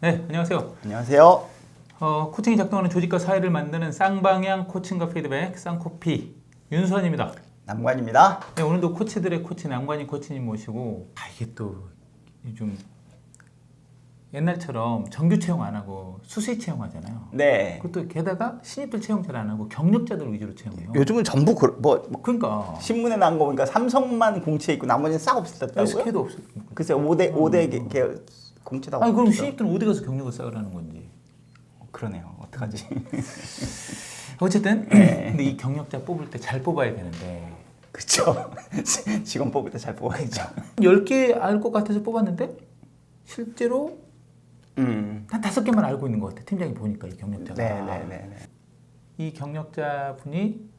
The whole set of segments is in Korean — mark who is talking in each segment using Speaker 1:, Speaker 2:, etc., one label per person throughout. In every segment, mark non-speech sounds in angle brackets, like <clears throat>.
Speaker 1: 네, 안녕하세요.
Speaker 2: 안녕하세요.
Speaker 1: 어, 코칭이 작동하는 조직과 사회를 만드는 쌍방향 코칭과 피드백 쌍코피 윤수환입니다.
Speaker 2: 남관입니다.
Speaker 1: 네, 오늘도 코치들의 코치 남관희 코치님 모시고 아 이게 또 좀 옛날처럼 정규 채용 안 하고 수시 채용하잖아요.
Speaker 2: 네.
Speaker 1: 그것도 게다가 신입들 채용 잘 안 하고 경력자들 위주로 채용해요.
Speaker 2: 요즘은 전부 그, 뭐, 뭐
Speaker 1: 그러니까
Speaker 2: 신문에 나온 거 보니까 삼성만 공채 있고 나머지는 싹 없었다고요?
Speaker 1: SK도 없어.
Speaker 2: 글쎄 5대 5대 개, 개 공채다.
Speaker 1: 아니 그럼 신입들은 어디 가서 경력을 쌓으라는 건지.
Speaker 2: 그러네요. 어떡하지? <laughs>
Speaker 1: 어쨌든
Speaker 2: 네.
Speaker 1: 근데 이 경력자 뽑을 때 잘 뽑아야 되는데
Speaker 2: 그렇죠. <laughs> 직원 뽑을 때 잘 뽑아야죠.
Speaker 1: 10개 알 것 같아서 뽑았는데 실제로
Speaker 2: 음.
Speaker 1: 한 다섯 개만 알고 있는 것 같아. 팀장이 보니까 이 경력자가.
Speaker 2: 네, 네, 네, 네.
Speaker 1: 이 경력자 분이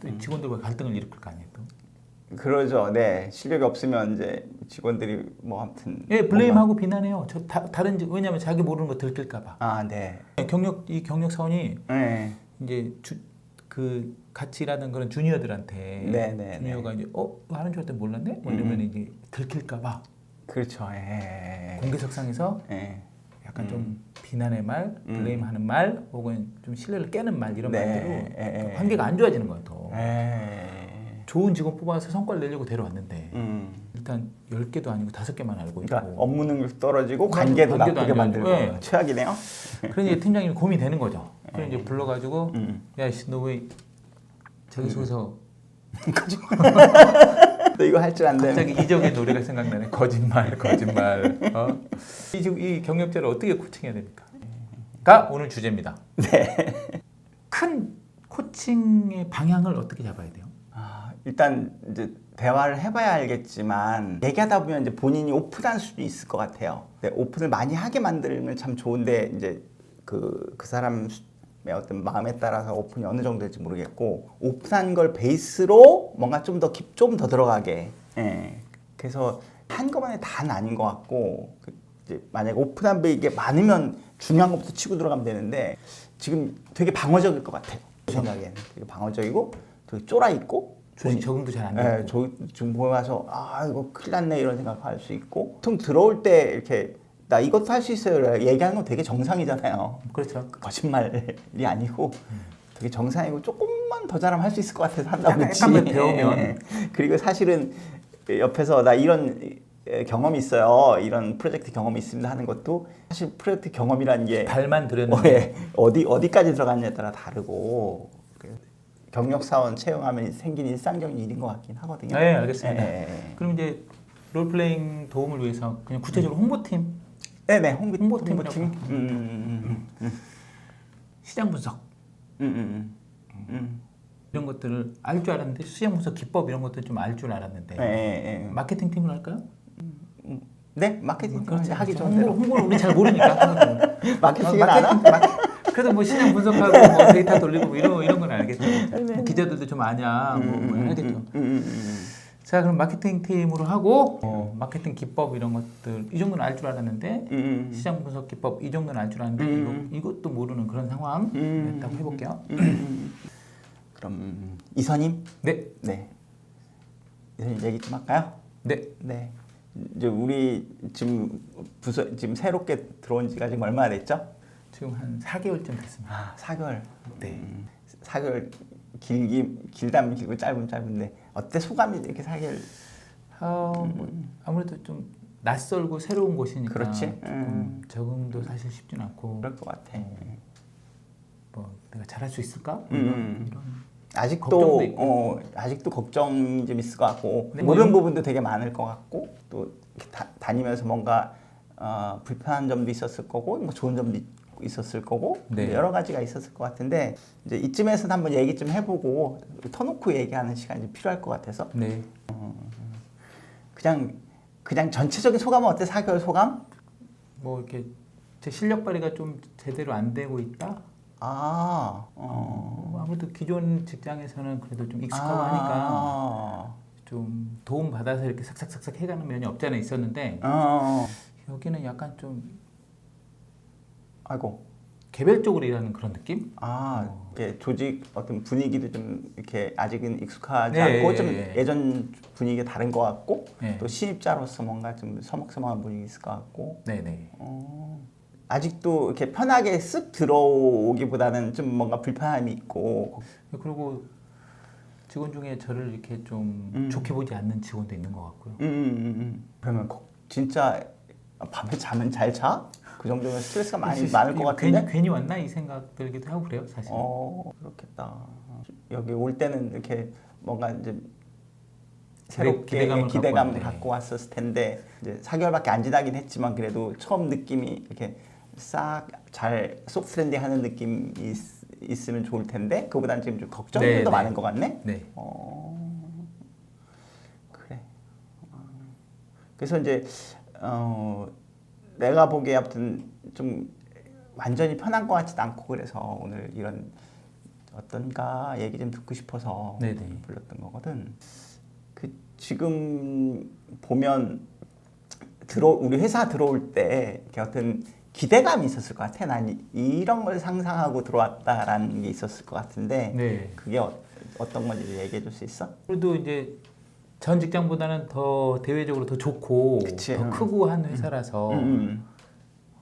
Speaker 1: 또 직원들과 갈등을 일으킬 거 아니에요. 또.
Speaker 2: 그러죠. 네. 실력이 없으면 이제 직원들이 뭐 아무튼
Speaker 1: 예, 블레임하고 비난해요. 저 다, 다른 직- 왜냐면 자기 모르는 거 들킬까 봐.
Speaker 2: 아, 네.
Speaker 1: 경력 이 경력 사원이
Speaker 2: 네.
Speaker 1: 이제 주, 그 같이 일하는 그런 주니어들한테
Speaker 2: 네, 네,
Speaker 1: 주니어가 이제 어 하는 줄 알았더니 몰랐네. 뭐 이러면 이제 들킬까 봐
Speaker 2: 그렇죠. 예.
Speaker 1: 공개석상에서
Speaker 2: 예.
Speaker 1: 약간
Speaker 2: 음.
Speaker 1: 좀 비난의 말, 블레임하는 말, 혹은 좀 신뢰를 깨는 말 이런
Speaker 2: 네,
Speaker 1: 말대로
Speaker 2: 예, 예.
Speaker 1: 관계가 안 좋아지는 거야 더.
Speaker 2: 예.
Speaker 1: 좋은 직원 뽑아서 성과를 내려고 데려왔는데
Speaker 2: 음.
Speaker 1: 일단 10개도 아니고 5개만 알고 있고
Speaker 2: 그러니까 업무 능력 떨어지고 관계도,
Speaker 1: 관계도
Speaker 2: 나쁘게
Speaker 1: 안
Speaker 2: 만들고
Speaker 1: 예.
Speaker 2: 최악이네요.
Speaker 1: 이제 팀장님이 고민이 되는 거죠. 그래서 이제 불러가지고
Speaker 2: 음.
Speaker 1: 야씨 너 왜 자기 속에서 <laughs>
Speaker 2: 너 이거 할 줄안 되는.
Speaker 1: 갑자기 이적의 노래가 생각나네. 거짓말, 거짓말. 어? 이, 지금 이 경력자를 어떻게 코칭해야 됩니까? 가 오늘 주제입니다.
Speaker 2: 네.
Speaker 1: 큰 코칭의 방향을 어떻게 잡아야 돼요?
Speaker 2: 아, 일단 이제 대화를 해봐야 알겠지만 얘기하다 보면 이제 본인이 오픈할 수도 있을 것 같아요. 근데 오픈을 많이 하게 만들면 참 좋은데 이제 그, 그 사람의 어떤 마음에 따라서 오픈이 어느 정도 될지 모르겠고 오픈한 걸 베이스로 뭔가 좀 더 깊, 좀 더 들어가게. 예. 그래서 한꺼번에 다는 아닌 것 같고 그 이제 만약에 오픈한 게 많으면 중요한 것부터 치고 들어가면 되는데 지금 되게 방어적일 것 같아요. 제 생각에는 되게 방어적이고 되게 쫄아 있고
Speaker 1: 조직 적응도 잘 안.
Speaker 2: 예, 저 지금 보면서 아 이거 큰일 났네 이런 생각할 수 있고 보통 들어올 때 이렇게 나 이것도 할 수 있어요 얘기하는 건 되게 정상이잖아요
Speaker 1: 그렇죠.
Speaker 2: 거짓말이 아니고 되게 정상이고 조금만 더 잘하면 할 수 있을 것 같아서 한다고
Speaker 1: 약간- 약간만 배우면. <laughs>
Speaker 2: 예. 그리고 사실은 옆에서 나 이런 경험이 있어요 이런 프로젝트 경험이 있습니다 하는 것도 사실 프로젝트 경험이라는 게
Speaker 1: 발만
Speaker 2: 어,
Speaker 1: 들였는데
Speaker 2: 예. 어디 어디까지 들어갔냐에 따라 다르고 그 경력 사원 채용하면 생긴 일상적인 일인 것 같긴 하거든요.
Speaker 1: 네, 알겠습니다.
Speaker 2: 예, 예.
Speaker 1: 그럼 이제 롤플레잉 도움을 위해서 그냥 구체적으로 홍보팀,
Speaker 2: 네 네 홍보
Speaker 1: 홍보팀이라고
Speaker 2: 홍보팀. 음, 음, 음,
Speaker 1: 시장 분석
Speaker 2: 음, 음, 음, 음.
Speaker 1: 이런 것들을 알 줄 알았는데 시장 분석 기법 이런 것들 좀 알 줄 알았는데
Speaker 2: 예, 예, 예.
Speaker 1: 마케팅 팀을 할까요?
Speaker 2: 네 마케팅
Speaker 1: 그렇지.
Speaker 2: 하기
Speaker 1: 그렇죠.
Speaker 2: 좋은 대로
Speaker 1: 홍보를 우리 잘 모르니까. <laughs>
Speaker 2: 마케팅은
Speaker 1: 어,
Speaker 2: 알아?
Speaker 1: 마케팅, 그래도 뭐 시장 분석하고 <laughs> 뭐 데이터 돌리고 뭐 이런 이런 건 알겠죠. 뭐 기자들도 좀 아냐, 뭐, 뭐 알겠죠.
Speaker 2: 음, 음, 음.
Speaker 1: 자, 그럼 마케팅 팀으로 하고 어, 마케팅 기법 이런 것들 이 정도는 알 줄 알았는데
Speaker 2: 음,
Speaker 1: 시장 분석 기법 이 정도는 알 줄 알았는데
Speaker 2: 음.
Speaker 1: 이거, 이것도 모르는 그런 상황
Speaker 2: 음.
Speaker 1: 일단 해볼게요.
Speaker 2: 그럼 이선님,
Speaker 1: 네,
Speaker 2: 네 이선님 얘기 좀 할까요?
Speaker 1: 네.
Speaker 2: 네. 이제 우리 지금 부서 지금 새롭게 들어온 지가 지금 얼마나 됐죠?
Speaker 1: 지금 한 4개월쯤 됐습니다.
Speaker 2: 아, 4개월.
Speaker 1: 네.
Speaker 2: 음, 4개월 길기 길다면 길고 짧으면 짧은데 어때 소감이 이렇게 4개월?
Speaker 1: 어, 뭐 아무래도 좀 낯설고 새로운 곳이니까
Speaker 2: 그렇지. 음.
Speaker 1: 적응도 사실 쉽진 않고
Speaker 2: 그럴 것 같아.
Speaker 1: 뭐 내가 잘할 수 있을까?
Speaker 2: 음.
Speaker 1: 이런, 이런
Speaker 2: 아직도. 어, 아직도 걱정이 좀 있을 것 같고
Speaker 1: 네,
Speaker 2: 모르는
Speaker 1: 뭐
Speaker 2: 부분도 되게 많을 것 같고 또 다, 다니면서 뭔가 어, 불편한 점도 있었을 거고 뭐 좋은 점도 있- 있었을 거고
Speaker 1: 네.
Speaker 2: 여러 가지가 있었을 것 같은데 이제 이쯤에서는 한번 얘기 좀 해보고 터놓고 얘기하는 시간이 좀 필요할 것 같아서
Speaker 1: 네.
Speaker 2: 그냥 그냥 전체적인 소감은 어때? 4개월 소감?
Speaker 1: 뭐 이렇게 제 실력 발휘가 좀 제대로 안 되고 있다.
Speaker 2: 아, 어.
Speaker 1: 뭐 아무래도 기존 직장에서는 그래도 좀 익숙하고
Speaker 2: 아.
Speaker 1: 하니까 좀 도움 받아서 이렇게 삭삭삭삭 해가는 면이 없지 않아 있었는데
Speaker 2: 어.
Speaker 1: 여기는 약간 좀
Speaker 2: 아이고.
Speaker 1: 개별적으로 일하는 그런 느낌?
Speaker 2: 아, 이게 조직 어떤 분위기도 좀 이렇게 아직은 익숙하지
Speaker 1: 네,
Speaker 2: 않고 좀
Speaker 1: 예, 예.
Speaker 2: 예전 분위기가 다른 것 같고
Speaker 1: 네.
Speaker 2: 또 신입자로서 뭔가 좀 서먹서먹한 분위기 있을 것 같고
Speaker 1: 네네.
Speaker 2: 어, 아직도 이렇게 편하게 쓱 들어오기보다는 좀 뭔가 불편함이 있고
Speaker 1: 그리고 직원 중에 저를 이렇게 좀
Speaker 2: 음.
Speaker 1: 좋게 보지 않는 직원도 있는 것 같고요.
Speaker 2: 음, 음, 음, 음. 그러면 거- 진짜 밤에 잠은 잘 자? 그 정도면 스트레스가 많이
Speaker 1: 그래서
Speaker 2: 많을 것 같은데?
Speaker 1: 괜히, 괜히 왔나 이 생각 들기도 하고 그래요 사실.
Speaker 2: 어 그렇겠다. 여기 올 때는 이렇게 뭔가 이제 새롭게
Speaker 1: 기대감을
Speaker 2: 기대감을,
Speaker 1: 갖고.
Speaker 2: 갖고 왔었을 텐데 이제 4개월밖에 안 지나긴 했지만 그래도 처음 느낌이 이렇게 싹 잘 소프트 랜딩하는 느낌이 있, 으면 좋을 텐데 그보다는 지금 좀 걱정이
Speaker 1: 네,
Speaker 2: 더
Speaker 1: 네.
Speaker 2: 많은 것 같네.
Speaker 1: 네.
Speaker 2: 어 그래. 어. 그래서 이제 어 내가 보기에 아무튼 좀 완전히 편한 것 같지도 않고 그래서 오늘 이런 어떤가 얘기 좀 듣고 싶어서
Speaker 1: 네네.
Speaker 2: 불렀던 거거든. 그 지금 보면 들어 우리 회사 들어올 때 이렇게 어떤 기대감이 있었을 것 같아. 난 이- 이런 걸 상상하고 들어왔다라는 게 있었을 것 같은데
Speaker 1: 네.
Speaker 2: 그게 어, 어떤 건지 얘기해 줄 수 있어?
Speaker 1: 그래도 이제 전 직장보다는 더 대외적으로 더 좋고
Speaker 2: 그치,
Speaker 1: 더
Speaker 2: 응.
Speaker 1: 크고 한 회사라서
Speaker 2: 음,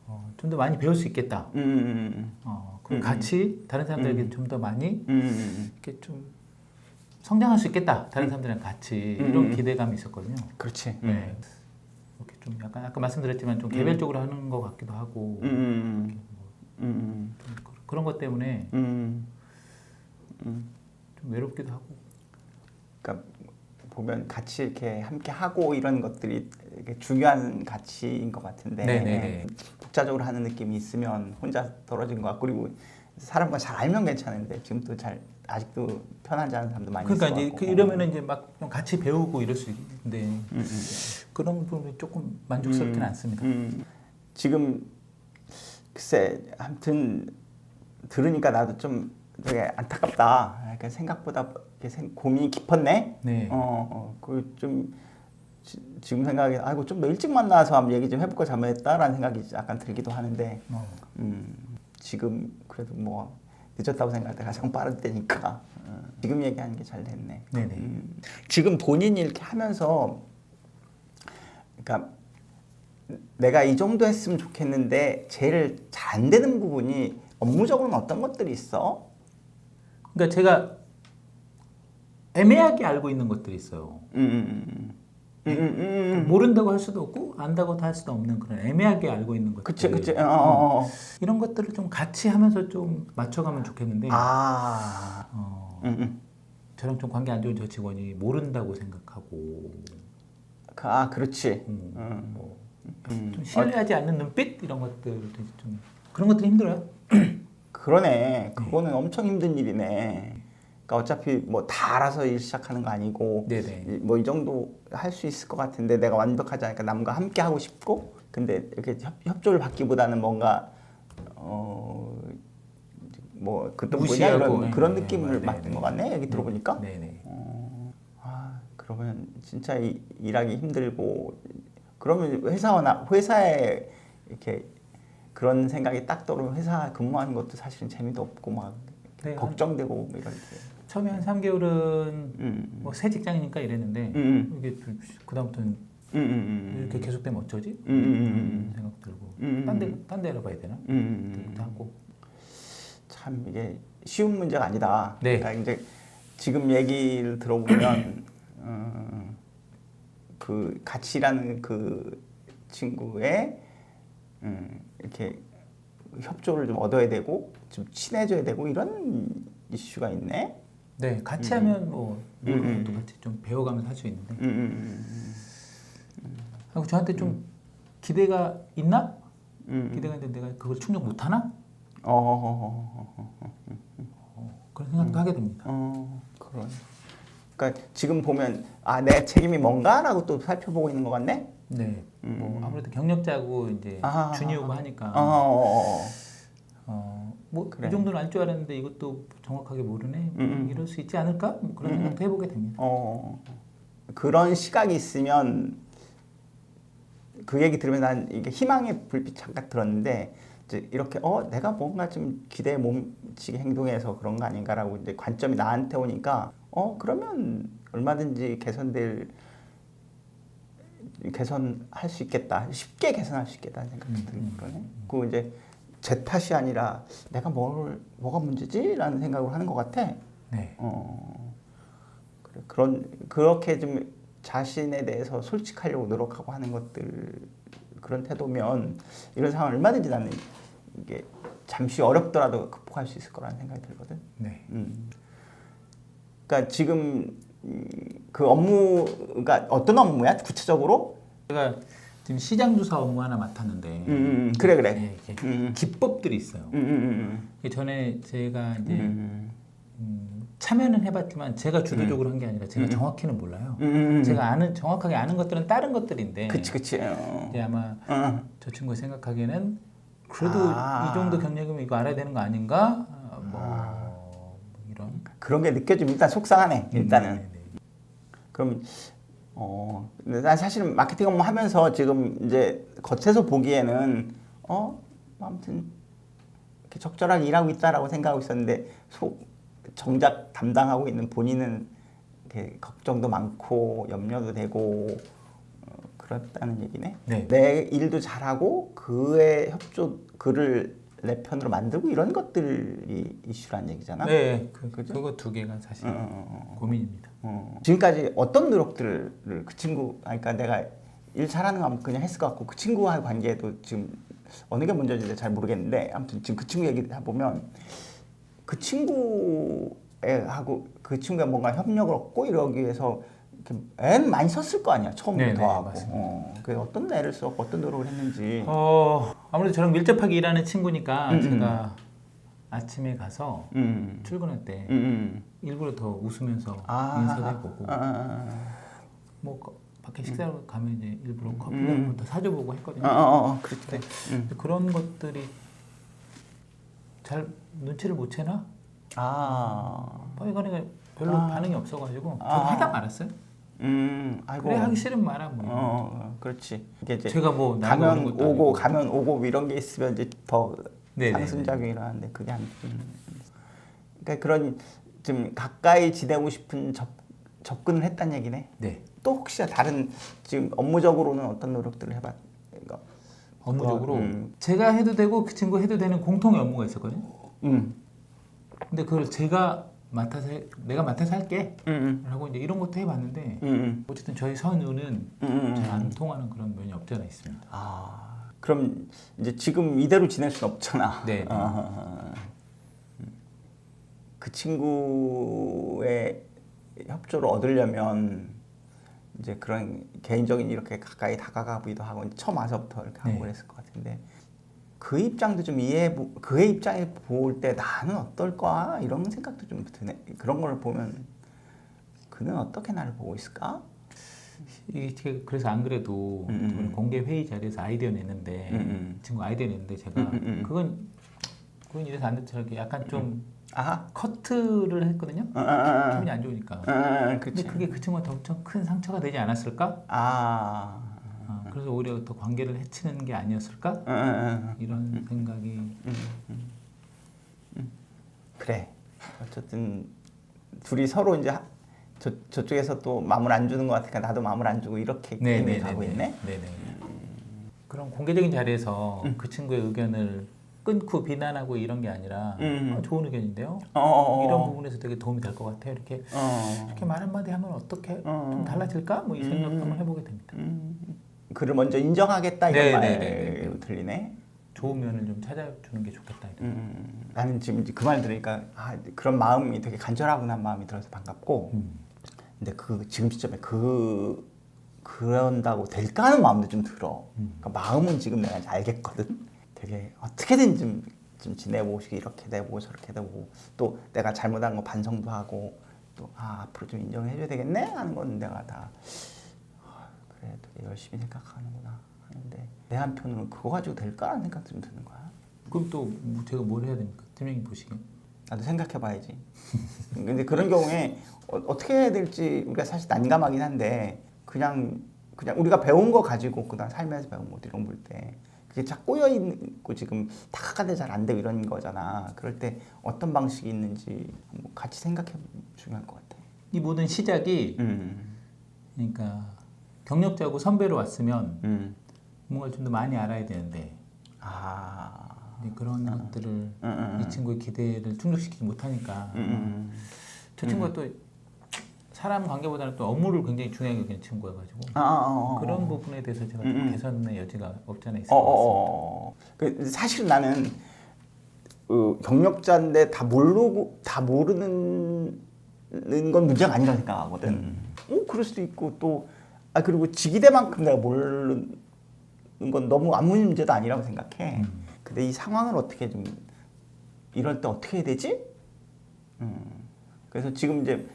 Speaker 1: 어, 좀 더 많이 배울 수 있겠다.
Speaker 2: 음, 음,
Speaker 1: 어, 그리고
Speaker 2: 음,
Speaker 1: 같이 다른 사람들에게
Speaker 2: 음.
Speaker 1: 좀더 많이
Speaker 2: 음, 음,
Speaker 1: 이렇게 좀 성장할 수 있겠다. 다른 사람들이랑 같이
Speaker 2: 음,
Speaker 1: 이런
Speaker 2: 음.
Speaker 1: 기대감이 있었거든요.
Speaker 2: 그렇지.
Speaker 1: 네. 이렇게 좀 약간 아까 말씀드렸지만 좀 개별적으로 하는 것 같기도 하고
Speaker 2: 음, 음, 음,
Speaker 1: 좀 그- 그런 것 때문에
Speaker 2: 음, 음.
Speaker 1: 좀 외롭기도 하고
Speaker 2: 보면 같이 이렇게 함께 하고 이런 것들이 중요한 가치인 것 같은데
Speaker 1: 네네네.
Speaker 2: 독자적으로 하는 느낌이 있으면 혼자 떨어진 것 같고 그리고 사람과 잘 알면 괜찮은데 지금 또 잘 아직도 편하지 않은 사람도 많이
Speaker 1: 그러니까
Speaker 2: 있어
Speaker 1: 이제 그 이러면은 이제 막좀 같이 배우고 이럴 수 있는데
Speaker 2: 음,
Speaker 1: 그런 부분이 조금 만족스럽지는
Speaker 2: 음,
Speaker 1: 않습니다.
Speaker 2: 음. 지금 글쎄 아무튼 들으니까 나도 좀 되게 안타깝다. 약간 생각보다 고민이 깊었네.
Speaker 1: 네.
Speaker 2: 어, 어 그좀 지금 생각에 아이고 좀 더 일찍 만나서 한번 얘기 좀 해볼까 잘못했다라는 생각이 약간 들기도 하는데
Speaker 1: 어.
Speaker 2: 음, 지금 그래도 뭐 늦었다고 생각할 때 가장 빠른 때니까 어, 지금 얘기하는 게 잘 됐네.
Speaker 1: 네네.
Speaker 2: 음, 지금 본인이 이렇게 하면서 그러니까 내가 이 정도 했으면 좋겠는데 제일 잘 안 되는 부분이 업무적으로는 어떤 것들이 있어?
Speaker 1: 그러니까 제가 애매하게 알고 있는 것들이 있어요.
Speaker 2: 음, 음, 음, 음, 음, 음.
Speaker 1: 모른다고 할 수도 없고 안다고 할 수도 없는 그런 애매하게 알고 있는 것들.
Speaker 2: 그치 그치 어, 어, 어.
Speaker 1: 이런 것들을 좀 같이 하면서 좀 맞춰가면 좋겠는데
Speaker 2: 아
Speaker 1: 어,
Speaker 2: 음, 음.
Speaker 1: 저랑 좀 관계 안 좋은 저 직원이 모른다고 생각하고
Speaker 2: 그, 아 그렇지
Speaker 1: 음,
Speaker 2: 음.
Speaker 1: 뭐,
Speaker 2: 음.
Speaker 1: 좀 신뢰하지 않는 눈빛 이런 것들도 좀 그런 것들이 힘들어요. <clears throat>
Speaker 2: 그러네 그거는 엄청 힘든 일이네 그러니까 어차피 뭐 다 알아서 일 시작하는 거 아니고
Speaker 1: 네네.
Speaker 2: 뭐이 정도 할 수 있을 것 같은데 내가 완벽하지 않으니까 남과 함께 하고 싶고 근데 이렇게 협, 협조를 받기보다는 뭔가 어 뭐 그때 뭐냐 이런
Speaker 1: 네,
Speaker 2: 그런
Speaker 1: 네,
Speaker 2: 느낌을
Speaker 1: 네,
Speaker 2: 받는
Speaker 1: 네.
Speaker 2: 것 같네 여기 들어보니까
Speaker 1: 네네.
Speaker 2: 어, 아 그러면 진짜 이, 일하기 힘들고 그러면 회사원 회사에 이렇게 그런 생각이 딱 떠오르면 회사 근무하는 것도 사실은 재미도 없고 막
Speaker 1: 네, 한-
Speaker 2: 걱정되고 뭐 이럴 때.
Speaker 1: 처음에 한 3개월은
Speaker 2: 음.
Speaker 1: 뭐새 직장이니까 이랬는데
Speaker 2: 음,
Speaker 1: 이게 좀 그다음부터는
Speaker 2: 음, 음, 음,
Speaker 1: 이렇게 계속되면 어쩌지?
Speaker 2: 음, 음, 음,
Speaker 1: 생각 들고
Speaker 2: 음, 음.
Speaker 1: 딴데 딴데 알아봐야 되나?
Speaker 2: 음, 음, 음.
Speaker 1: 하고
Speaker 2: 참 이게 쉬운 문제가 아니다.
Speaker 1: 네.
Speaker 2: 그러니까 이제 지금 얘기를 들어보면 <clears throat> 어, 그 같이 일하는 그 친구의 음, 이렇게 협조를 좀 얻어야 되고 좀 친해져야 되고 이런 이슈가 있네.
Speaker 1: 네 같이
Speaker 2: 음.
Speaker 1: 하면 뭐
Speaker 2: 음,
Speaker 1: 모르는
Speaker 2: 음.
Speaker 1: 것도 같이 좀 배워가면서 할 수 있는데
Speaker 2: 음, 음,
Speaker 1: 하고 저한테 좀 기대가 있나?
Speaker 2: 음, 음.
Speaker 1: 기대가 있는데 내가 그걸 충족 못 하나?
Speaker 2: 어, 어, 어, 어,
Speaker 1: 어, 그런 생각도 하게 됩니다.
Speaker 2: 어, 그런. 그러니까 지금 보면 아 내 책임이 뭔가라고 또 살펴보고 있는 것 같네.
Speaker 1: 네,
Speaker 2: 음.
Speaker 1: 뭐 아무래도 경력자고 이제
Speaker 2: 아,
Speaker 1: 주니오고
Speaker 2: 아,
Speaker 1: 하니까
Speaker 2: 어, 어, 어.
Speaker 1: 어, 뭐
Speaker 2: 그래.
Speaker 1: 이 정도는 알 줄 알았는데 이것도 정확하게 모르네.
Speaker 2: 음, 음.
Speaker 1: 이럴 수 있지 않을까? 뭐 그런
Speaker 2: 음,
Speaker 1: 생각도 해보게 됩니다.
Speaker 2: 어, 그런 시각이 있으면 그 얘기 들으면 난 이게 희망의 불빛 잠깐 들었는데 이제 이렇게 어 내가 뭔가 좀 기대에 몸치게 행동해서 그런 거 아닌가라고 이제 관점이 나한테 오니까 어 그러면 얼마든지 개선될 개선할 수 있겠다. 쉽게 개선할 수 있겠다는 생각이
Speaker 1: 음, 음,
Speaker 2: 그러네. 그 이제 제 탓이 아니라 내가 뭘 뭐가 문제지라는 생각을 하는 것 같아.
Speaker 1: 네.
Speaker 2: 어 그래 그런 그렇게 좀 자신에 대해서 솔직하려고 노력하고 하는 것들 그런 태도면 이런 상황 얼마든지 나는 이게 잠시 어렵더라도 극복할 수 있을 거라는 생각이 들거든.
Speaker 1: 네.
Speaker 2: 음. 그러니까 지금 음, 그 업무가 어떤 업무야 구체적으로?
Speaker 1: 제가 지금 시장 조사 업무 하나 맡았는데
Speaker 2: 음, 음, 그래 그래.
Speaker 1: 예, 이게
Speaker 2: 음,
Speaker 1: 기법들이 있어요.
Speaker 2: 음, 음,
Speaker 1: 이게 전에 제가 이제
Speaker 2: 음,
Speaker 1: 음, 참여는 해봤지만 제가 주도적으로 한 게 아니라 제가 정확히는 몰라요.
Speaker 2: 음, 음, 음.
Speaker 1: 제가 아는 정확하게 아는 것들은 다른 것들인데
Speaker 2: 그치 그치. 어.
Speaker 1: 이제 아마
Speaker 2: 어.
Speaker 1: 저 친구가 생각하기에는 그래도
Speaker 2: 아.
Speaker 1: 이 정도 경력이면 이거 알아야 되는 거 아닌가? 아, 뭐, 뭐 이런
Speaker 2: 그런 게 느껴지면 일단 속상하네. 일단은.
Speaker 1: 네, 네.
Speaker 2: 그럼 어, 근데 난 사실은 마케팅 업무 하면서 지금 이제 겉에서 보기에는 어, 아무튼 이렇게 적절하게 일하고 있다라고 생각하고 있었는데 속 정작 담당하고 있는 본인은 이렇게 걱정도 많고 염려도 되고 어, 그렇다는 얘기네.
Speaker 1: 네.
Speaker 2: 내 일도 잘하고 그의 협조 그를 내 편으로 만들고 이런 것들이 이슈란 얘기잖아.
Speaker 1: 네, 그,
Speaker 2: 그죠?
Speaker 1: 그거 두 개가 사실
Speaker 2: 어, 어, 어.
Speaker 1: 고민입니다.
Speaker 2: 어. 지금까지 어떤 노력들을 그 친구, 아니, 그러니까 내가 일 잘하는 거 그냥 했을 것 같고 그 친구와의 관계도 지금 어느 게 먼저인지 잘 모르겠는데 아무튼 지금 그 친구 얘기를 해보면 그 친구하고 그 친구가 뭔가 협력을 얻고 이러기 위해서 이렇게 애는 많이 썼을 거 아니야 처음부터
Speaker 1: 네, 네,
Speaker 2: 하고. 어, 그 어떤 애를 썼고 어떤 노력을 했는지
Speaker 1: 어, 아무래도 저랑 밀접하게 일하는 친구니까
Speaker 2: 음,
Speaker 1: 제가 아침에 가서
Speaker 2: 음,
Speaker 1: 출근할 때
Speaker 2: 음, 음.
Speaker 1: 일부러 더 웃으면서
Speaker 2: 아,
Speaker 1: 인사도 해보고
Speaker 2: 아, 아,
Speaker 1: 뭐 거- 밖에 식사를 가면 이제 일부러 커피
Speaker 2: 음.
Speaker 1: 한번 더 사줘보고 했거든요.
Speaker 2: 아, 어, 어, 어, 그렇지.
Speaker 1: 네.
Speaker 2: 음.
Speaker 1: 그런 것들이 잘 눈치를 못 채나?
Speaker 2: 아,
Speaker 1: 이거는 별로
Speaker 2: 아.
Speaker 1: 반응이 없어가지고 저도
Speaker 2: 아.
Speaker 1: 하다 말았어요.
Speaker 2: 음, 아이고.
Speaker 1: 그래 하기 싫으면 말아 뭐.
Speaker 2: 어, 어, 그렇지. 이게 이제
Speaker 1: 제가 뭐
Speaker 2: 가면
Speaker 1: 것도
Speaker 2: 오고
Speaker 1: 아니고.
Speaker 2: 가면 오고 뭐 이런 게 있으면 이제 더
Speaker 1: 네, 네,
Speaker 2: 상승작용이 일어나는데 그게 안. 음. 그러니까 그런 좀 가까이 지내고 싶은 접, 접근을 했단 얘기네.
Speaker 1: 네.
Speaker 2: 또 혹시 다른 지금 업무적으로는 어떤 노력들을 해봤? 이거.
Speaker 1: 업무적으로
Speaker 2: 음.
Speaker 1: 제가 해도 되고 그 친구 해도 되는 공통의 업무가 있었거든요.
Speaker 2: 음.
Speaker 1: 근데 그걸 제가 맡아서 해- 내가 맡아서 할게
Speaker 2: 음.
Speaker 1: 라고 이제 이런 것도 해봤는데
Speaker 2: 음. 음.
Speaker 1: 어쨌든 저희 선우는
Speaker 2: 음. 음.
Speaker 1: 잘 안 통하는 그런 면이 없지 않아 있습니다.
Speaker 2: 아, 그럼 이제 지금 이대로 지낼 수는 없잖아.
Speaker 1: 네, 네.
Speaker 2: 아, 그 친구의 협조를 얻으려면 이제 그런 개인적인 이렇게 가까이 다가가기도 하고 처음 와서부터 이렇게 하고
Speaker 1: 네.
Speaker 2: 그랬을 것 같은데 그 입장도 좀 이해해 보, 그의 입장에 볼 때 나는 어떨까 이런 생각도 좀 드네. 그런 걸 보면 그는 어떻게 나를 보고 있을까?
Speaker 1: 이게 그래서 안 그래도
Speaker 2: 음, 음, 음.
Speaker 1: 공개 회의 자리에서 아이디어 냈는데
Speaker 2: 음, 음.
Speaker 1: 친구 아이디어 냈는데 제가
Speaker 2: 음, 음, 음.
Speaker 1: 그건 그건 이래서 안 됐죠. 약간 좀
Speaker 2: 아하.
Speaker 1: 커트를 했거든요.
Speaker 2: 어, 어, 어, 어.
Speaker 1: 기분이 안 좋으니까.
Speaker 2: 어, 어, 어,
Speaker 1: 근데
Speaker 2: 그치.
Speaker 1: 그게 그 친구한테 엄청 큰 상처가 되지 않았을까?
Speaker 2: 아,
Speaker 1: 어, 그래서 오히려 더 관계를 해치는 게 아니었을까?
Speaker 2: 어, 어, 어.
Speaker 1: 이런 생각이
Speaker 2: 그래. 어쨌든 둘이 서로 이제 하- 저 저쪽에서 또 마음을 안 주는 것 같으니까 나도 마음을 안 주고 이렇게 게임을 가고 있네.
Speaker 1: 네네. 그런 공개적인 자리에서 그 친구의 의견을 끊고 비난하고 이런 게 아니라
Speaker 2: 음.
Speaker 1: 어, 좋은 의견인데요.
Speaker 2: 어, 어, 어.
Speaker 1: 이런 부분에서 되게 도움이 될 것 같아요. 이렇게
Speaker 2: 어.
Speaker 1: 이렇게 말 한마디 하면 어떻게
Speaker 2: 어.
Speaker 1: 좀 달라질까? 뭐 이 생각
Speaker 2: 음.
Speaker 1: 한번 해보게 됩니다.
Speaker 2: 음. 그를 먼저 인정하겠다 이런
Speaker 1: 네,
Speaker 2: 말
Speaker 1: 네, 네, 네.
Speaker 2: 들리네.
Speaker 1: 좋은 면을 좀 찾아주는 게 좋겠다.
Speaker 2: 음. 나는 지금 그 말 들으니까 아, 그런 마음이 되게 간절하구나 마음이 들어서 반갑고.
Speaker 1: 음.
Speaker 2: 근데 그 지금 시점에 그 그런다고 될까 하는 마음도 좀 들어.
Speaker 1: 음.
Speaker 2: 그러니까 마음은 지금 내가 이제 알겠거든. 되게 어떻게든 좀, 좀 지내보고 싶 이렇게 되고 저렇게 되고 또 내가 잘못한 거 반성도 하고 또 아, 앞으로 좀 인정을 해줘야 되겠네 하는 건 내가 다 열심히 생각하는구나 하는데 내 한편으로는 그거 가지고 될까라는 생각도 좀 드는 거야.
Speaker 1: 그럼 또뭐 제가 뭘 해야 됩니까? 팀장님 보시기엔.
Speaker 2: 나도 생각해봐야지. <laughs> 근데 그런 경우에 어, 어떻게 해야 될지 우리가 사실 난감하긴 한데 그냥 그냥 우리가 배운 거 가지고 그다음 살면서 배운 거 이런 볼때 그게 쫙 꼬여 있고 지금 다가가대 잘안 되고 이런 거잖아. 그럴 때 어떤 방식이 있는지 같이 생각해 보면 중요할 것 같아.
Speaker 1: 이 모든 시작이
Speaker 2: 음.
Speaker 1: 그러니까 경력자고 선배로 왔으면
Speaker 2: 음.
Speaker 1: 뭔가 좀 더 많이 알아야 되는데
Speaker 2: 아.
Speaker 1: 그런 것들을
Speaker 2: 음, 음,
Speaker 1: 이 친구의 기대를 충족시키지 못하니까
Speaker 2: 음, 음.
Speaker 1: 저 친구가 또 사람 관계보다는 또 업무를 굉장히 중요하게 여기는 친구여가지고
Speaker 2: 아, 아, 아, 아.
Speaker 1: 그런 부분에 대해서 제가
Speaker 2: 음,
Speaker 1: 좀
Speaker 2: 음.
Speaker 1: 개선의 여지가 없지 않아 있을
Speaker 2: 어,
Speaker 1: 것 같습니다.
Speaker 2: 어, 어. 그 사실 나는 어, 경력자인데 다 모르고 다 모르는 건 문제가 아니라 생각하거든. 어, 그럴 수도 있고 또 아 그리고 직위대만큼 내가 모르는 건 너무 아무 문제도 아니라고 생각해. 근데 이 상황을 어떻게 좀 이럴 때 어떻게 해야 되지? 음. 그래서 지금 이제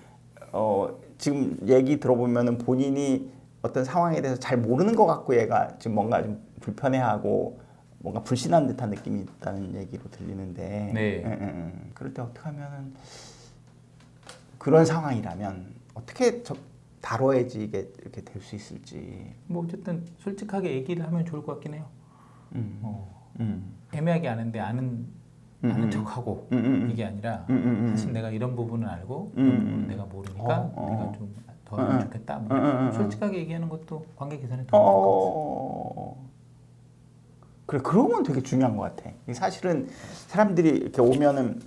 Speaker 2: 어 지금 얘기 들어보면은 본인이 어떤 상황에 대해서 잘 모르는 것 같고 얘가 지금 뭔가 좀 불편해하고 뭔가 불신한 듯한 느낌이 있다는 얘기로 들리는데
Speaker 1: 네.
Speaker 2: 응, 응, 응. 그럴 때 어떻게 하면은 그런 상황이라면 어떻게 저, 다뤄야지 이게 이렇게 될 수 있을지
Speaker 1: 뭐 어쨌든 솔직하게 얘기를 하면 좋을 것 같긴 해요.
Speaker 2: 음.
Speaker 1: 어,
Speaker 2: 음.
Speaker 1: 애매하게 아는데 아는
Speaker 2: 음,
Speaker 1: 아는
Speaker 2: 음.
Speaker 1: 척하고
Speaker 2: 음, 음, 음.
Speaker 1: 이게 아니라
Speaker 2: 음, 음, 음.
Speaker 1: 사실 내가 이런 부분은 알고
Speaker 2: 음,
Speaker 1: 이런 부분은
Speaker 2: 음.
Speaker 1: 내가 모르니까
Speaker 2: 어, 어.
Speaker 1: 내가 좀더
Speaker 2: 음,
Speaker 1: 하면
Speaker 2: 음.
Speaker 1: 좋겠다.
Speaker 2: 음,
Speaker 1: 뭐
Speaker 2: 음, 음, 음.
Speaker 1: 솔직하게 얘기하는 것도 관계 개선에
Speaker 2: 어,
Speaker 1: 도움이 될것 같아요.
Speaker 2: 어, 그래 그런 건 되게 중요한 것 같아. 사실은 사람들이 이렇게 오면은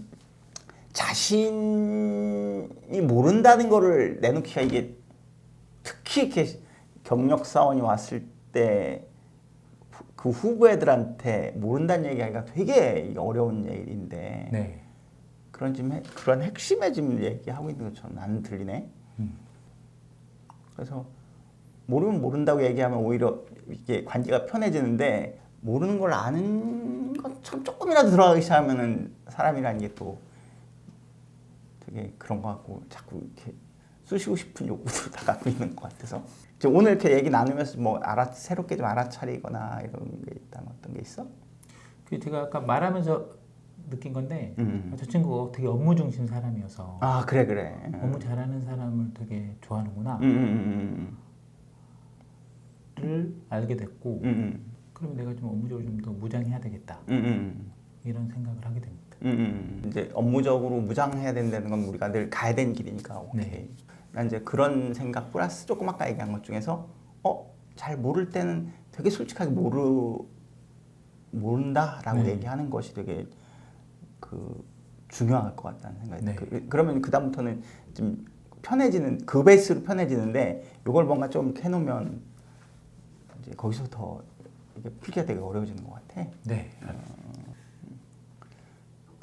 Speaker 2: 자신이 모른다는 거를 내놓기가 이게 특히 경력 사원이 왔을 때 그 후보애들한테 모른다는 얘기하기가 되게 어려운 일인데
Speaker 1: 네.
Speaker 2: 그런 지금 핵- 그런 핵심에 지금 얘기하고 있는 것처럼 나는 들리네.
Speaker 1: 음.
Speaker 2: 그래서 모르면 모른다고 얘기하면 오히려 이게 관계가 편해지는데 모르는 걸 아는 것처럼 조금이라도 들어가기 시작하면은 사람이라는 게 또 되게 그런 것 같고 자꾸 이렇게 쑤시고 싶은 욕구도 다 갖고 있는 것 같아서 오늘 이렇게 얘기 나누면서 뭐 알아 새롭게 좀 알아차리거나 이런 게 있다면 어떤 게 있어?
Speaker 1: 그 제가 아까 말하면서 느낀 건데
Speaker 2: 음.
Speaker 1: 저 친구가 되게 업무 중심 사람이어서
Speaker 2: 아 그래 그래.
Speaker 1: 업무 잘하는 사람을 되게 좋아하는구나
Speaker 2: 음, 음, 음,
Speaker 1: 를 알게 됐고
Speaker 2: 음, 음,
Speaker 1: 그러면 내가 좀 업무적으로 좀 더 무장해야 되겠다
Speaker 2: 음, 음, 음.
Speaker 1: 이런 생각을 하게 됩니다.
Speaker 2: 음, 음, 이제 업무적으로 무장해야 된다는 건 우리가 늘 가야 되는 길이니까 오케이.
Speaker 1: 네.
Speaker 2: 난 이제 그런 생각 플러스 조금 아까 얘기한 것 중에서 어 잘 모를 때는 되게 솔직하게 모르 모른다라고
Speaker 1: 네.
Speaker 2: 얘기하는 것이 되게 그 중요할 것 같다는 생각이
Speaker 1: 네.
Speaker 2: 그, 그러면 그 다음부터는 좀 편해지는 그 베이스로 편해지는데 이걸 뭔가 좀 해놓으면 이제 거기서 더 이게 풀기가 되게 어려워지는 것 같아.
Speaker 1: 네.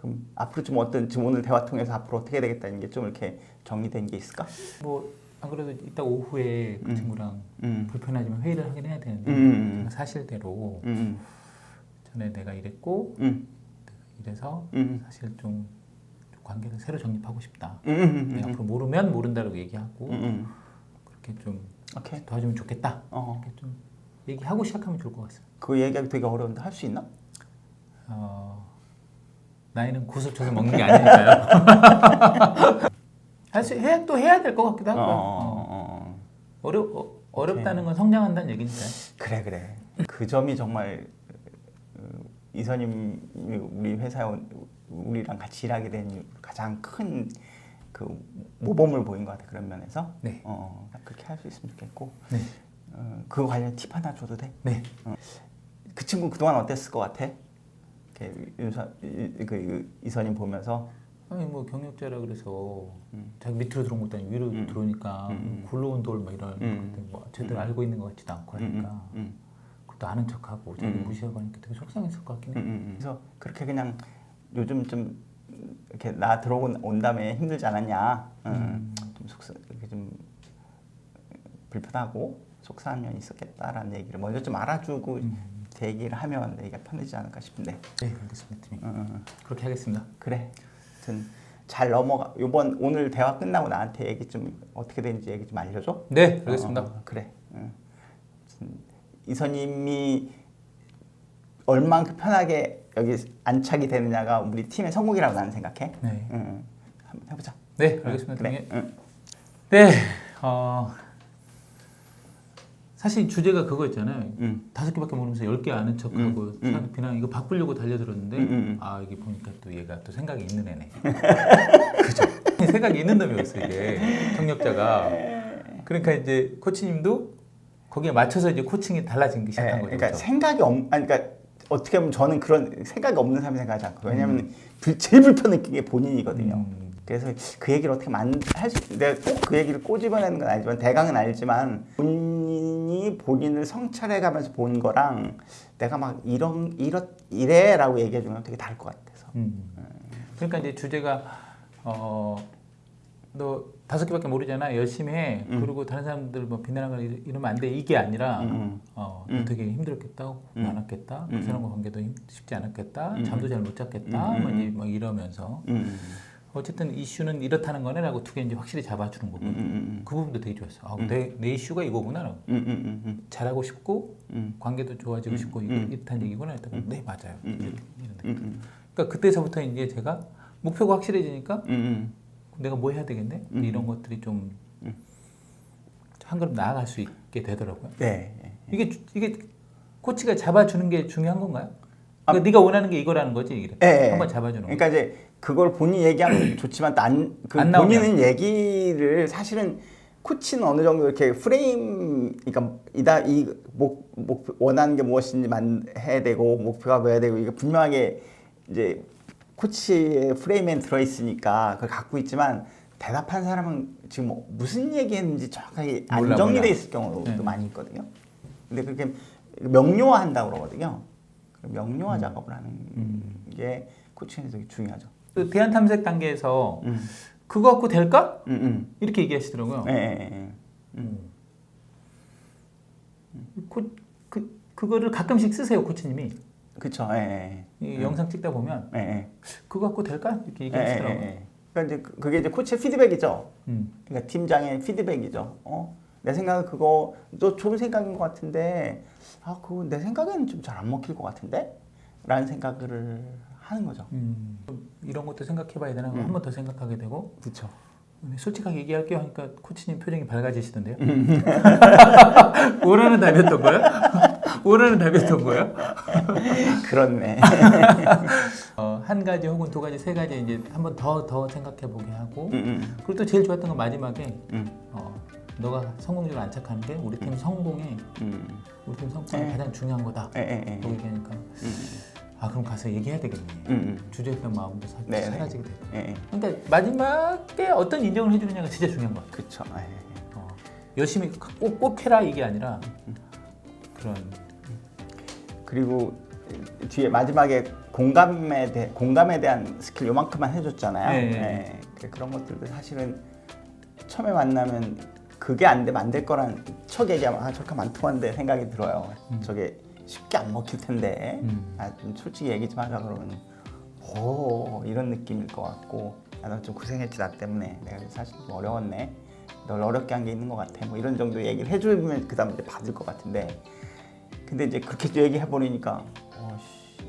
Speaker 2: 그럼 앞으로 좀 어떤 지금 오늘 대화 통해서 앞으로 어떻게 해야 되겠다는 게 좀 이렇게 정리된 게 있을까?
Speaker 1: 뭐 안 그래도 이따 오후에 그
Speaker 2: 음.
Speaker 1: 친구랑
Speaker 2: 음.
Speaker 1: 불편하지만 회의를 하긴 해야 되는데
Speaker 2: 음, 음, 음.
Speaker 1: 사실대로
Speaker 2: 음,
Speaker 1: 전에 내가 이랬고
Speaker 2: 음,
Speaker 1: 이래서
Speaker 2: 음,
Speaker 1: 사실 좀 관계를 새로 정립하고 싶다.
Speaker 2: 음, 음,
Speaker 1: 내가
Speaker 2: 음,
Speaker 1: 앞으로 모르면 모른다고 얘기하고
Speaker 2: 음, 음.
Speaker 1: 그렇게 좀
Speaker 2: 오케이.
Speaker 1: 도와주면 좋겠다.
Speaker 2: 어,
Speaker 1: 이렇게 좀 얘기하고 시작하면 좋을 것 같습니다.
Speaker 2: 그 얘기하기 되게 어려운데 할 수 있나?
Speaker 1: 어, 나이는 구슬 쳐서 먹는 게 아니니까요. <laughs> 할수 해야 또 해야 될 것 같기도
Speaker 2: 어,
Speaker 1: 하고요.
Speaker 2: 어,
Speaker 1: 어.
Speaker 2: 어, 어.
Speaker 1: 어 려 어, 어렵다는 건 성장한다는 얘기니까요.
Speaker 2: 그래 그래. 그 점이 정말 어, 이선님이 우리 회사에 온- 우리랑 같이 일하게 된 가장 큰 그 모범을 보인 것 같아 그런 면에서.
Speaker 1: 네.
Speaker 2: 어, 그렇게 할 수 있으면 좋겠고.
Speaker 1: 네.
Speaker 2: 어, 그거 관련 팁 하나 줘도 돼?
Speaker 1: 네.
Speaker 2: 그 친구 그동안 어땠을 것 같아? 이렇게 윤서, 이- 그 이선님 보면서
Speaker 1: 아니 뭐 경력자라 그래서
Speaker 2: 음.
Speaker 1: 자기 밑으로 들어온 것도 아니고 위로
Speaker 2: 음.
Speaker 1: 들어오니까
Speaker 2: 음.
Speaker 1: 굴러온 돌 막 이런
Speaker 2: 음.
Speaker 1: 것들 뭐 제대로
Speaker 2: 음.
Speaker 1: 알고 있는 것 같지도 않고 하니까
Speaker 2: 음, 음,
Speaker 1: 그것도 아는 척하고 자기
Speaker 2: 음.
Speaker 1: 무시하고 하니까 되게 속상했을 것 같긴
Speaker 2: 음,
Speaker 1: 해.
Speaker 2: 음, 음. 그래서 그렇게 그냥 요즘 좀 이렇게 나 들어오고 온 다음에 힘들지 않았냐? 음. 좀 속상 이렇게 좀 불편하고 속상한 면이 있었겠다라는 얘기를 먼저 좀 알아주고
Speaker 1: 음.
Speaker 2: 대기를 하면 얘기가 편해지지 않을까 싶은데.
Speaker 1: 네, 알겠습니다, 팀이.
Speaker 2: 음, 음, 음.
Speaker 1: 그렇게 하겠습니다.
Speaker 2: 그래. 하여튼 잘 넘어가. 이번 오늘 대화 끝나고 나한테 얘기 좀 어떻게 되는지 얘기 좀 알려줘.
Speaker 1: 네, 알겠습니다.
Speaker 2: 어, 어, 그래. 응. 무슨 이선님이 얼만큼 편하게 여기 안착이 되느냐가 우리 팀의 성공이라고 나는 생각해.
Speaker 1: 네,
Speaker 2: 응, 응. 한번 해보자.
Speaker 1: 네, 알겠습니다,
Speaker 2: 그래. 응.
Speaker 1: 네, 어, 사실 주제가 그거였잖아요.
Speaker 2: 응.
Speaker 1: 다섯 개밖에 모르면서 열 개 아는 척하고
Speaker 2: 음, 음.
Speaker 1: 사람 비난 이거 바꾸려고 달려들었는데
Speaker 2: 음, 음, 음.
Speaker 1: 아 이게 보니까 또 얘가 또 생각이 있는 애네. <laughs> 그죠? 생각이 있는 놈이었어 이게 경력자가. 그러니까 이제 코치님도 거기에 맞춰서 이제 코칭이 달라진 게 시작한
Speaker 2: 예,
Speaker 1: 거죠.
Speaker 2: 그러니까? 생각이 없, 아니 그러니까 어떻게 보면 저는 그런 생각이 없는 사람이 생각하지 않고 왜냐하면 불- 제일 불편 느낀 게 본인이거든요.
Speaker 1: 음.
Speaker 2: 그래서 그 얘기를 어떻게 만할수 내가 꼭 그 얘기를 꼬집어내는 건 아니지만 대강은 알지만 본인이 본인을 성찰해가면서 본 거랑 내가 막 이런 이렇 이래라고 얘기해 주면 되게 다를 것 같아서.
Speaker 1: 음. 그러니까 이제 주제가 어, 너 다섯 개밖에 모르잖아. 열심히 해.
Speaker 2: 음.
Speaker 1: 그리고 다른 사람들 뭐 비난하거나 이러- 이러면 안 돼. 이게 아니라
Speaker 2: 음,
Speaker 1: 어,
Speaker 2: 음.
Speaker 1: 되게 힘들었겠다,
Speaker 2: 음.
Speaker 1: 많았겠다,
Speaker 2: 음.
Speaker 1: 그 사람과 관계도 힘- 쉽지 않았겠다,
Speaker 2: 음.
Speaker 1: 잠도 잘 못 잤겠다,
Speaker 2: 음.
Speaker 1: 뭐, 뭐 이러면서
Speaker 2: 음,
Speaker 1: 어쨌든 이슈는 이렇다는 거네 라고 두 개 이제 확실히 잡아주는
Speaker 2: 음,
Speaker 1: 거고
Speaker 2: 음, 음,
Speaker 1: 그 부분도 되게 좋았어. 아,
Speaker 2: 음.
Speaker 1: 내, 내 이슈가 이거구나라고
Speaker 2: 음, 음, 음,
Speaker 1: 잘하고 싶고
Speaker 2: 음,
Speaker 1: 관계도 좋아지고
Speaker 2: 음.
Speaker 1: 싶고 이거
Speaker 2: 음.
Speaker 1: 이렇다는 얘기구나 했다가
Speaker 2: 음.
Speaker 1: 네 맞아요.
Speaker 2: 음.
Speaker 1: 이렇게 이런 느낌.
Speaker 2: 음, 음,
Speaker 1: 그러니까 그때서부터 이제 제가 목표가 확실해지니까
Speaker 2: 음, 음.
Speaker 1: 내가 뭐 해야 되겠네
Speaker 2: 음.
Speaker 1: 이런 것들이 좀
Speaker 2: 음.
Speaker 1: 한 걸음 나아갈 수 있게 되더라고요.
Speaker 2: 네.
Speaker 1: 이게 주- 이게 코치가 잡아주는 게 중요한 건가요?
Speaker 2: 아.
Speaker 1: 그러니까 네가 원하는 게 이거라는 거지 이게
Speaker 2: 예, 예.
Speaker 1: 한번 잡아주는 거.
Speaker 2: 그러니까 이제 그걸 본인 얘기하면 <clears throat> 좋지만 또안그
Speaker 1: 안 나오면.
Speaker 2: 본인은 얘기를 사실은 코치는 어느 정도 이렇게 프레임 그러니까 이다 이 목 목 원하는 게 무엇인지 만 해야 되고 목표가 뭐야 되고 이게 분명하게 이제 코치의 프레임에 들어 있으니까 그걸 갖고 있지만 대답한 사람은 지금 뭐 무슨 얘기했는지 정확하게 안
Speaker 1: 몰라,
Speaker 2: 정리돼
Speaker 1: 몰라.
Speaker 2: 있을 경우도
Speaker 1: 네.
Speaker 2: 많이 있거든요. 근데 그렇게 명료화한다고 그러거든요. 명료화 작업을 하는
Speaker 1: 음.
Speaker 2: 게 코칭에서 되게 중요하죠.
Speaker 1: 그 대안 탐색 단계에서
Speaker 2: 음,
Speaker 1: 그거 갖고 될까?
Speaker 2: 음, 음.
Speaker 1: 이렇게 얘기하시더라고요.
Speaker 2: 예, 예, 예.
Speaker 1: 음. 코, 그 그거를 가끔씩 쓰세요 코치님이
Speaker 2: 그쵸. 예, 예.
Speaker 1: 이
Speaker 2: 음.
Speaker 1: 영상 찍다 보면
Speaker 2: 예, 예.
Speaker 1: 그거 갖고 될까 이렇게
Speaker 2: 예, 예,
Speaker 1: 얘기하시더라고요.
Speaker 2: 예. 그러니까 이제 그- 그게 이제 코치의 피드백이죠.
Speaker 1: 음.
Speaker 2: 그러니까 팀장의 피드백이죠. 어? 내 생각은 그거 너 좋은 생각인 것 같은데 아 그거 내 생각에는 좀 잘 안 먹힐 것 같은데 라는 생각을 하는 거죠.
Speaker 1: 음. 좀 이런 것도 생각해봐야 되나
Speaker 2: 음.
Speaker 1: 한번 더 생각하게 되고
Speaker 2: 그렇죠.
Speaker 1: 솔직하게 얘기할게요 하니까 코치님 표정이 밝아지시던데요.
Speaker 2: 음. <laughs>
Speaker 1: 원하는 답이었던 거예요? <laughs> 원하는 답이었던 거예요? <laughs>
Speaker 2: 그렇네.
Speaker 1: 어, 한 가지 혹은 두 가지 세 가지 이제 한번 더 더 생각해 보게 하고
Speaker 2: 음, 음,
Speaker 1: 그리고 또 제일 좋았던 건 마지막에
Speaker 2: 음,
Speaker 1: 어, 너가 성공적으로 안착하는 게 우리 팀 성공에
Speaker 2: 음.
Speaker 1: 우리 팀 성공이
Speaker 2: 네.
Speaker 1: 가장 중요한 거다.
Speaker 2: 예.
Speaker 1: 라고 얘기하니까
Speaker 2: 음,
Speaker 1: 아 그럼 가서 얘기해야 되겠네.
Speaker 2: 음, 음.
Speaker 1: 주제했던 마음도 사,
Speaker 2: 네, 네.
Speaker 1: 사라지게 되고.
Speaker 2: 예, 예.
Speaker 1: 그러니까 마지막에 어떤 인정을 해주느냐가 진짜 중요한 것 같아요.
Speaker 2: 그렇죠. 예, 예.
Speaker 1: 어, 열심히 꼭, 꼭 해라 이게 아니라 그런
Speaker 2: 그리고 뒤에 마지막에 공감에 대 공감에 대한 스킬 요만큼만 해줬잖아요.
Speaker 1: 네.
Speaker 2: 네. 그- 그런 것들도 사실은 처음에 만나면 그게 안 되면 안 될 거란 첫 얘기하면 아 저렇게 안 통한데 생각이 들어요.
Speaker 1: 음.
Speaker 2: 저게 쉽게 안 먹힐 텐데
Speaker 1: 음.
Speaker 2: 아, 좀 솔직히 얘기 좀 하자 그러면 오 이런 느낌일 것 같고 아, 나좀 고생했지 나 때문에 내가 사실 좀 어려웠네. 널 어렵게 한 게 있는 것 같아. 뭐 이런 정도 얘기를 해주면 그다음 이제 받을 것 같은데 근데 이제 그렇게 얘기해 버리니까 어씨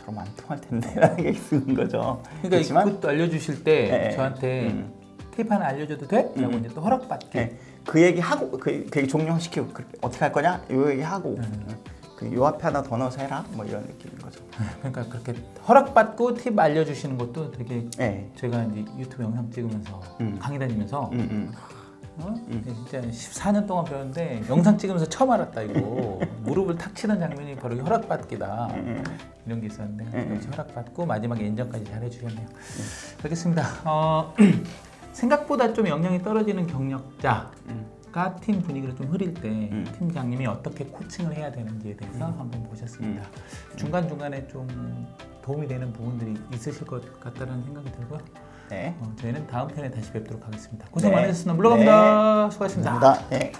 Speaker 2: 저럼 안 통할 텐데라는 <laughs> 게 쓰는 거죠.
Speaker 1: 그러니까
Speaker 2: 그렇지만
Speaker 1: 그것도 알려주실 때
Speaker 2: 네,
Speaker 1: 저한테
Speaker 2: 음.
Speaker 1: 테이프 하나 알려줘도 돼? 라고
Speaker 2: 음.
Speaker 1: 이제 또 허락받게
Speaker 2: 네, 그 얘기 하고 그, 그 얘기 종료시키고 그, 어떻게 할 거냐? 요 얘기 하고
Speaker 1: 음.
Speaker 2: 그요 앞에 하나 더 넣어서 해라 뭐 이런 느낌인 거죠. <laughs>
Speaker 1: 그러니까 그렇게 허락받고 팁 알려주시는 것도 되게
Speaker 2: 네.
Speaker 1: 제가 이제 유튜브 영상 찍으면서
Speaker 2: 음.
Speaker 1: 강의 다니면서
Speaker 2: 음, 음.
Speaker 1: 어? 진짜 14년 동안 배웠는데 영상 찍으면서 처음 알았다 이거 무릎을 탁 치는 장면이 바로 이 허락받기다
Speaker 2: 음,
Speaker 1: 이런 게 있었는데
Speaker 2: 음.
Speaker 1: 역시 허락받고 마지막에 인정까지 잘 해주셨네요 알겠습니다 어, <clears throat> 생각보다 좀 역량이 떨어지는 경력자 가
Speaker 2: 음.
Speaker 1: 팀 분위기를 좀 흐릴 때
Speaker 2: 음.
Speaker 1: 팀장님이 어떻게 코칭을 해야 되는지에 대해서 한번 보셨습니다
Speaker 2: 음.
Speaker 1: 중간중간에 좀 도움이 되는 부분들이 있으실 것 같다는 생각이 들고요
Speaker 2: 네.
Speaker 1: 어, 저희는 다음 편에 다시 뵙도록 하겠습니다 고생
Speaker 2: 네.
Speaker 1: 많으셨습니다 물러갑니다 수고하셨습니다
Speaker 2: 감사합니다. 네.